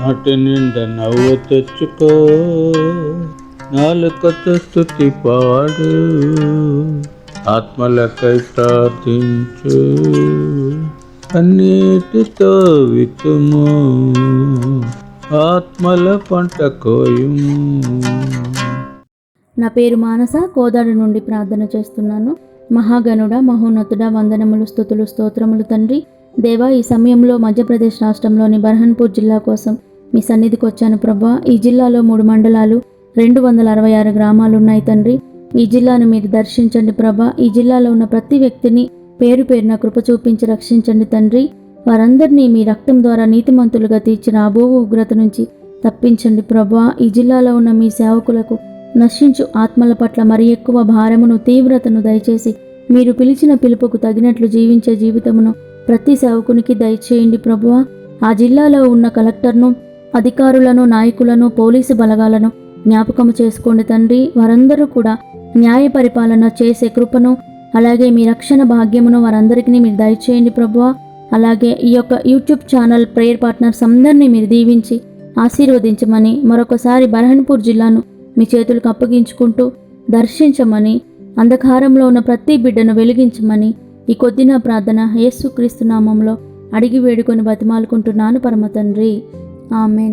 నాటి నిండా నవ్వు తెచ్చుకో. నాలుకతో స్థుతి పాడు. ఆత్మలకై ప్రార్థించు. అన్నిటితో వితుము ఆత్మల పంట కోయుము. నా పేరు మానస కోదాడు నుండి ప్రార్థన చేస్తున్నాను. మహాగణుడ మహోన్నతుడ వందనములు స్థుతులు స్తోత్రములు తండ్రి. దేవా ఈ సమయంలో మధ్యప్రదేశ్ రాష్ట్రంలోని బర్హన్పూర్ జిల్లా కోసం మీ సన్నిధికి వచ్చాను ప్రభా. ఈ జిల్లాలో మూడు మండలాలు రెండు వందల అరవై ఆరు గ్రామాలు ఉన్నాయి తండ్రి. ఈ జిల్లాను మీరు దర్శించండి ప్రభా. ఈ జిల్లాలో ఉన్న ప్రతి వ్యక్తిని పేరు పేరున కృప చూపించి రక్షించండి తండ్రి. వారందరినీ మీ రక్తం ద్వారా నీతిమంతులుగా తీర్చిన రాబో ఉగ్రత నుంచి తప్పించండి ప్రభా. ఈ జిల్లాలో ఉన్న మీ సేవకులకు నశించు ఆత్మల పట్ల మరి ఎక్కువ భారమును తీవ్రతను దయచేసి మీరు పిలిచిన పిలుపుకు తగినట్లు జీవించే జీవితమును ప్రతి సేవకునికి దయచేయండి ప్రభువ ఆ జిల్లాలో ఉన్న కలెక్టర్ను అధికారులను నాయకులను పోలీసు బలగాలను జ్ఞాపకము చేసుకోండి తండ్రి. వారందరూ కూడా న్యాయ పరిపాలన చేసే కృపను అలాగే మీ రక్షణ భాగ్యమును వారందరికీ మీరు దయచేయండి ప్రభువా. అలాగే ఈ యొక్క యూట్యూబ్ ఛానల్ ప్రేయర్ పార్ట్నర్స్ అందరినీ మీరు దీవించి ఆశీర్వదించమని మరొకసారి బరహన్పూర్ జిల్లాను మీ చేతులకు అప్పగించుకుంటూ దర్శించమని అంధకారంలో ఉన్న ప్రతి బిడ్డను వెలిగించమని ఈ కొద్దిన ప్రార్థన యేసుక్రీస్తు నామంలో అడిగి వేడుకొని బతిమాలుకుంటున్నాను పరమ తండ్రి. ఆమె